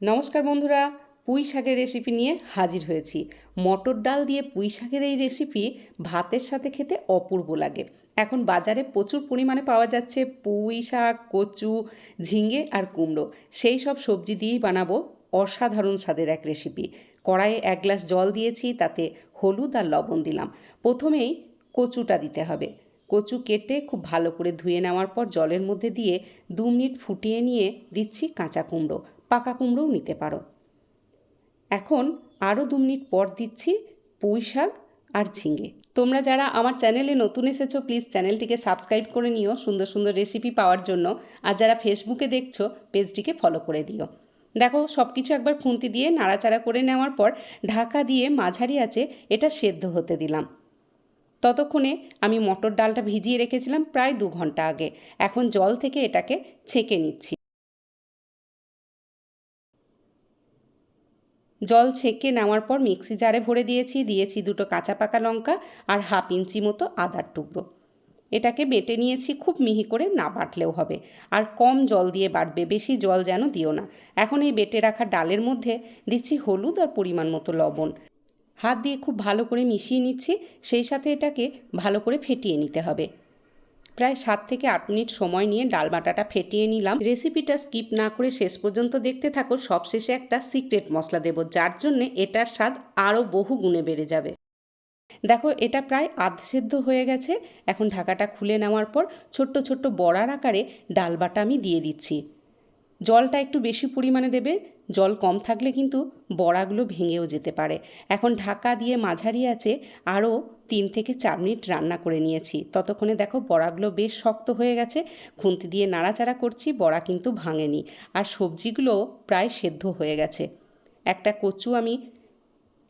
নমস্কার বন্ধুরা, পুঁই শাকের রেসিপি নিয়ে হাজির হয়েছি। মটর ডাল দিয়ে পুঁই শাকের এই রেসিপি ভাতের সাথে খেতে অপূর্ব লাগে। এখন বাজারে প্রচুর পরিমাণে পাওয়া যাচ্ছে পুঁই শাক, কচু, ঝিঙে আর কুমড়ো। সেই সব সবজি দিয়েই বানাবো অসাধারণ স্বাদের এক রেসিপি কড়াইয়ে এক গ্লাস জল দিয়েছি, তাতে হলুদ আর লবণ দিলাম। প্রথমেই কচুটা দিতে হবে। কচু কেটে খুব ভালো করে ধুয়ে নেওয়ার পর জলের মধ্যে দিয়ে দু মিনিট ফুটিয়ে নিয়ে দিচ্ছি কাঁচা কুমড়ো। পাকা কুমড়োও নিতে পারো। এখন আরও দু মিনিট পর দিচ্ছি পুঁই শাক আর ঝিঙে। তোমরা যারা আমার চ্যানেলে নতুন এসেছ প্লিজ চ্যানেলটিকে সাবস্ক্রাইব করে নিও সুন্দর সুন্দর রেসিপি পাওয়ার জন্য। আর যারা ফেসবুকে দেখছ পেজটিকে ফলো করে দিও। দেখো সব কিছু একবার খুন্তি দিয়ে নাড়াচাড়া করে নেওয়ার পর ঢাকা দিয়ে মাঝারি আছে এটা সেদ্ধ হতে দিলাম। ততক্ষণে আমি মটর ডালটা ভিজিয়ে রেখেছিলাম প্রায় দু ঘণ্টা আগে। এখন জল থেকে এটাকে ছেঁকে নিচ্ছি। জল ছেঁকে নেওয়ার পর মিক্সি জারে ভরে দিয়েছি। দিয়েছি দুটো কাঁচা পাকা লঙ্কা আর হাফ ইঞ্চি মতো আদার টুকরো। এটাকে বেটে নিয়েছি খুব মিহি করে, না বাটলেও হবে। আর কম জল দিয়ে বাটবে, বেশি জল যেন দিও না। এখন এই বেটে রাখা ডালের মধ্যে দিচ্ছি হলুদ আর পরিমাণ মতো লবণ। হাত দিয়ে খুব ভালো করে মিশিয়ে নিচ্ছি, সেই সাথে এটাকে ভালো করে ফেটিয়ে নিতে হবে। প্রায় সাত থেকে আট মিনিট সময় নিয়ে ডাল বাটাটা ফেটিয়ে নিলাম। রেসিপিটা স্কিপ না করে শেষ পর্যন্ত দেখতে থাকো। সবশেষে একটা সিক্রেট মশলা দেব, যার জন্যে এটার স্বাদ আরও বহু গুণে বেড়ে যাবে। দেখো, এটা প্রায় আধসেদ্ধ হয়ে গেছে। এখন ঢাকাটা খুলে নেওয়ার পর ছোট্ট ছোট্ট বড়ার আকারে ডাল বাটা আমি দিয়ে দিচ্ছি। জলটা একটু বেশি পরিমাণে দেবে। জল কম থাকলে কিন্তু বড়াগুলো ভেঙেও যেতে পারে। এখন ঢাকা দিয়ে মাঝারি আছে, আরও তিন থেকে চার মিনিট রান্না করে নিয়েছি। ততক্ষণে দেখো বড়াগুলো বেশ শক্ত হয়ে গেছে। খুন্তি দিয়ে নাড়াচাড়া করছি, বড়া কিন্তু ভাঙেনি। আর সবজিগুলো প্রায় সেদ্ধ হয়ে গেছে। একটা কচু আমি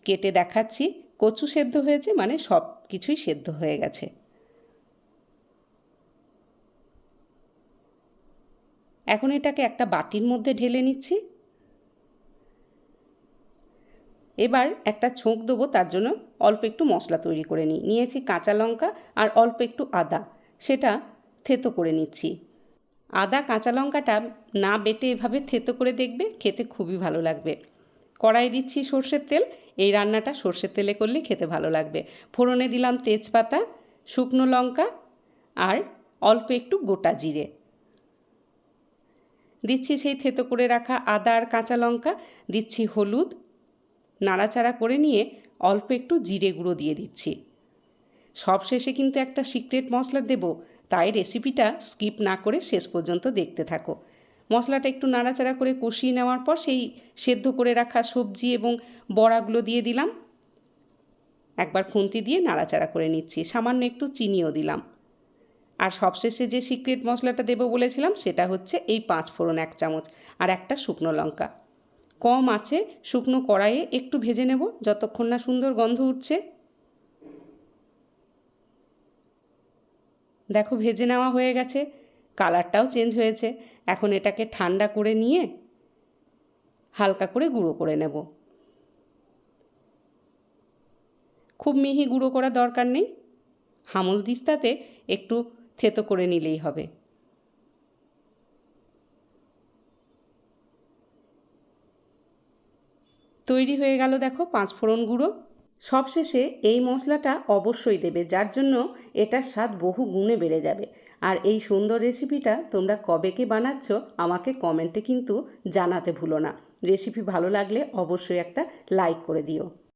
কেটে দেখাচ্ছি। কচু সেদ্ধ হয়েছে মানে সব কিছুই সেদ্ধ হয়ে গেছে। এখন এটাকে একটা বাটির মধ্যে ঢেলে নিচ্ছি। এবার একটা ছোঁক দেবো, তার জন্য অল্প একটু মশলা তৈরি করে নিই। নিয়েছি কাঁচা লঙ্কা আর অল্প একটু আদা, সেটা থেতো করে নিচ্ছি। আদা, কাঁচা লঙ্কাটা না বেটে এভাবে থেতো করে দেখবে, খেতে খুবই ভালো লাগবে। কড়াই দিচ্ছি সর্ষের তেল, এই রান্নাটা সর্ষের তেলে করলে খেতে ভালো লাগবে। ফোড়নে দিলাম তেজপাতা, শুকনো লঙ্কা আর অল্প একটু গোটা জিরে। দিচ্ছি সেই থেতো করে রাখা আদা আর কাঁচা লঙ্কা, দিচ্ছি হলুদ। নাড়াচাড়া করে নিয়ে অল্প একটু জিরে গুঁড়ো দিয়ে দিচ্ছি। সব শেষে কিন্তু একটা সিক্রেট মশলা দেব। তাই রেসিপিটা স্কিপ না করে শেষ পর্যন্ত দেখতে থাকো। মশলাটা একটু নাড়াচাড়া করে কষিয়ে নেওয়ার পর সেই সেদ্ধ করে রাখা সবজি এবং বড়াগুলো দিয়ে দিলাম। একবার খুন্তি দিয়ে নাড়াচাড়া করে নিচ্ছি। সামান্য একটু চিনিও দিলাম। আর সবশেষে যে সিক্রেট মশলাটা দেবো বলেছিলাম, সেটা হচ্ছে এই পাঁচ ফোড়ন এক চামচ আর একটা শুকনো লঙ্কা। কম আছে, শুকনো কড়াইয়ে একটু ভেজে নেব, যতক্ষণ না সুন্দর গন্ধ উঠছে। দেখো ভেজে নেওয়া হয়ে গেছে, কালারটাও চেঞ্জ হয়েছে। এখন এটাকে ঠান্ডা করে নিয়ে হালকা করে গুঁড়ো করে নেব। খুব মিহি গুঁড়ো করা দরকার নেই। হামল দিস্তাতে একটু থেতো করে নিলেই হবে। তৈরি হয়ে গেল দেখো পাঁচ ফোড়ন গুঁড়ো। সবশেষে এই মশলাটা অবশ্যই দেবে, যার জন্য এটার স্বাদ বহু গুণে বেড়ে যাবে। আর এই সুন্দর রেসিপিটা তোমরা কবে কে বানাচ্ছ আমাকে কমেন্টে কিন্তু জানাতে ভুলো না। রেসিপি ভালো লাগলে অবশ্যই একটা লাইক করে দিও।